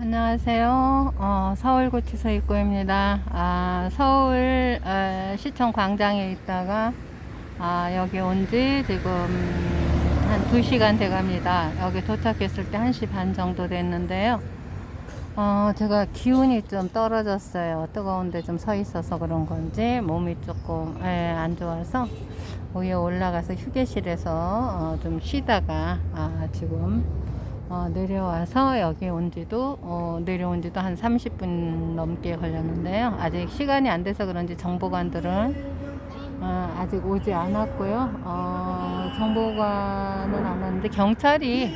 안녕하세요. 어, 서울구치소 입구입니다. 아, 서울 어, 시청 광장에 있다가 아, 여기 온 지 지금 한 2시간 돼 갑니다. 여기 도착했을 때 1시 반 정도 됐는데요. 어, 제가 기운이 좀 떨어졌어요. 뜨거운데 좀 서 있어서 그런 건지 몸이 조금 예, 안 좋아서 위에 올라가서 휴게실에서 어, 좀 쉬다가 아, 지금 어, 내려와서 여기 온 지도 어, 내려온 지도 한 30분 넘게 걸렸는데요. 아직 시간이 안 돼서 그런지 정보관들은 어, 아직 오지 않았고요. 어, 정보관은 안 왔는데 경찰이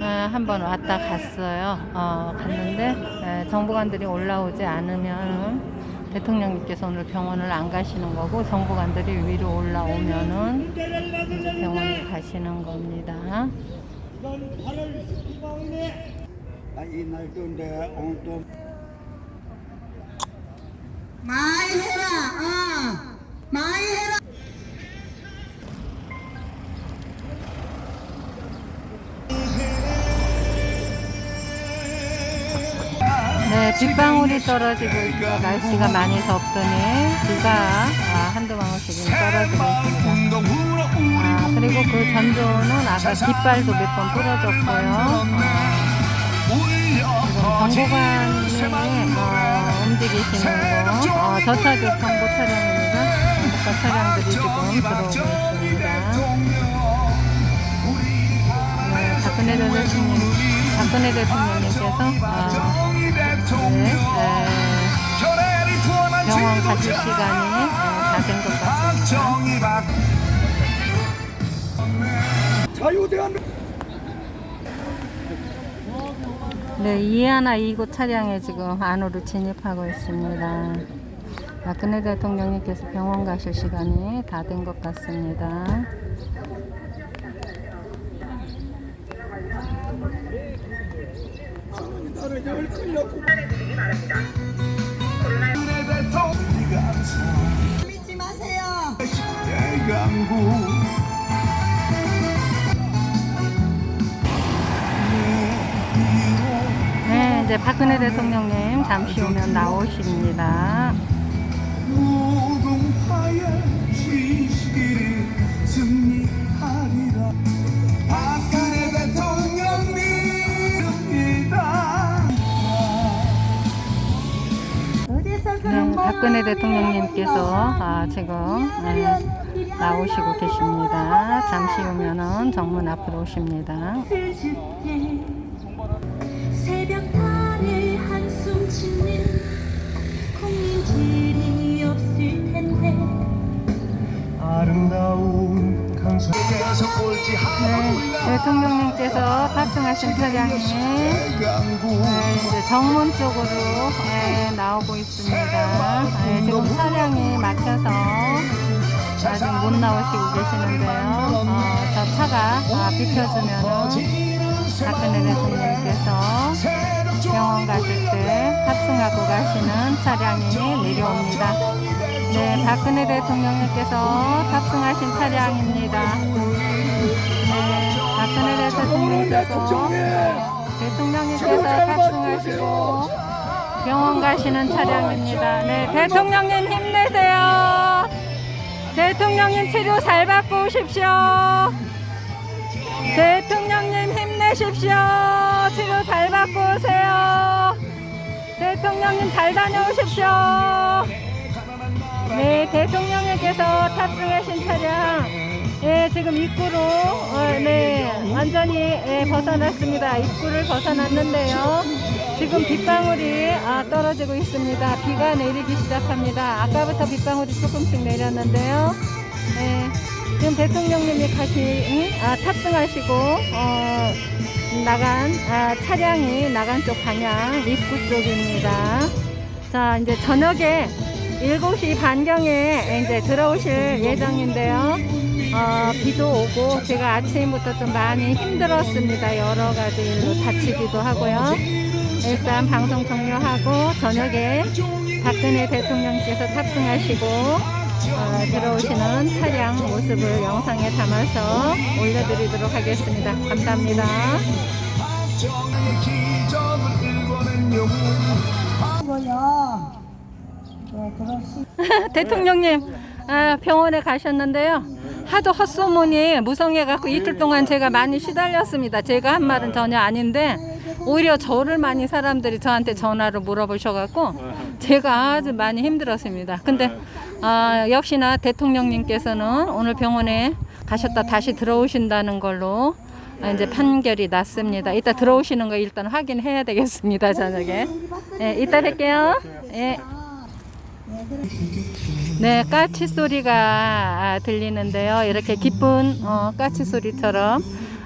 어, 한번 왔다 갔어요. 어, 갔는데 에, 정보관들이 올라오지 않으면 대통령님께서 오늘 병원을 안 가시는 거고 정보관들이 위로 올라오면은 병원을 가시는 겁니다. 아, 이날 건데 오늘 또 많이 해라, 어, 많이 해라. 네, 빗방울이 떨어지고 있고 날씨가 많이 덥더니 비가 아, 한두 방울씩 떨어지고 있습니다. 아, 그리고 그 전조는 아까 깃발도 몇 번 부러졌고요. 어, 지금 정보관이 어, 움직이시는 거, 어, 저차교 정보 차량입니다. 정보과 차량들이 지금 들어오고 있습니다. 네, 박근혜 대통령, 박근혜 대통령님께서 아, 네, 에, 병원 가실 시간이 다된 것 같습니다. 자유대한 네, 이하나 2구 차량에 지금 안으로 진입하고 있습니다. 박근혜 대통령님께서 병원 가실 시간이 다 된 것 같습니다. 믿지 마세요. 네, 이제 박근혜 대통령님 잠시 후면 나오십니다. 박근혜 네, 박근혜 대통령님께서 아, 지금 네, 나오시고 계십니다. 잠시 후면은 정문 앞으로 오십니다. 새벽 달에 한숨 짓는 국민들이 없을 텐데. 아름다운 꼴찌 네, 대통령님께서 탑승하신 차량이 네, 이제 정문 쪽으로 네, 나오고 있습니다. 네, 지금 차량이 막혀서 아직 못 나오시고 계시는데요. 어, 저 차가 아, 비켜주면은 박근혜 대통령께서 병원 가실 때 탑승하고 가시는 차량이 내려옵니다. 네, 박근혜 대통령님께서 탑승하신 차량입니다. 네, 박근혜 대통령께서 대통령님께서 탑승하시고 병원 가시는 차량입니다. 네, 대통령님 힘내세요. 대통령님 치료 잘 받고 오십시오. 대통령님 힘내십시오. 치료 잘 받고 오세요. 대통령님 잘 다녀오십시오. 네, 대통령님께서 탑승하신 차량, 예, 지금 입구로, 어, 네, 완전히 예, 벗어났습니다. 입구를 벗어났는데요. 지금 빗방울이 아, 떨어지고 있습니다. 비가 내리기 시작합니다. 아까부터 빗방울이 조금씩 내렸는데요. 예, 지금 대통령님이 가시, 아, 탑승하시고, 어, 나간, 아, 차량이 나간 쪽 방향 입구 쪽입니다. 자, 이제 저녁에 7시 반경에 이제 들어오실 예정인데요. 어, 비도 오고 제가 아침부터 좀 많이 힘들었습니다. 여러 가지 일로 다치기도 하고요. 일단 방송 종료하고 저녁에 박근혜 대통령께서 탑승하시고 어, 들어오시는 차량 모습을 영상에 담아서 올려드리도록 하겠습니다. 감사합니다. 대통령님 아, 병원에 가셨는데요. 하도 헛소문이 무성해갖고 이틀 동안 제가 많이 시달렸습니다. 제가 한 말은 전혀 아닌데 오히려 저를 많이 사람들이 저한테 전화로 물어보셔갖고 제가 아주 많이 힘들었습니다. 근데 아, 역시나 대통령님께서는 오늘 병원에 가셨다 다시 들어오신다는 걸로 이제 판결이 났습니다. 이따 들어오시는 거 일단 확인해야 되겠습니다. 저녁에. 네, 이따 뵐게요. 예. 네, 까치 소리가 아, 들리는데요. 이렇게 기쁜 어, 까치 소리처럼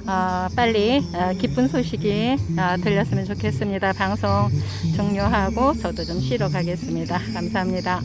어, 빨리 어, 기쁜 소식이 어, 들렸으면 좋겠습니다. 방송 종료하고 저도 좀 쉬러 가겠습니다. 감사합니다.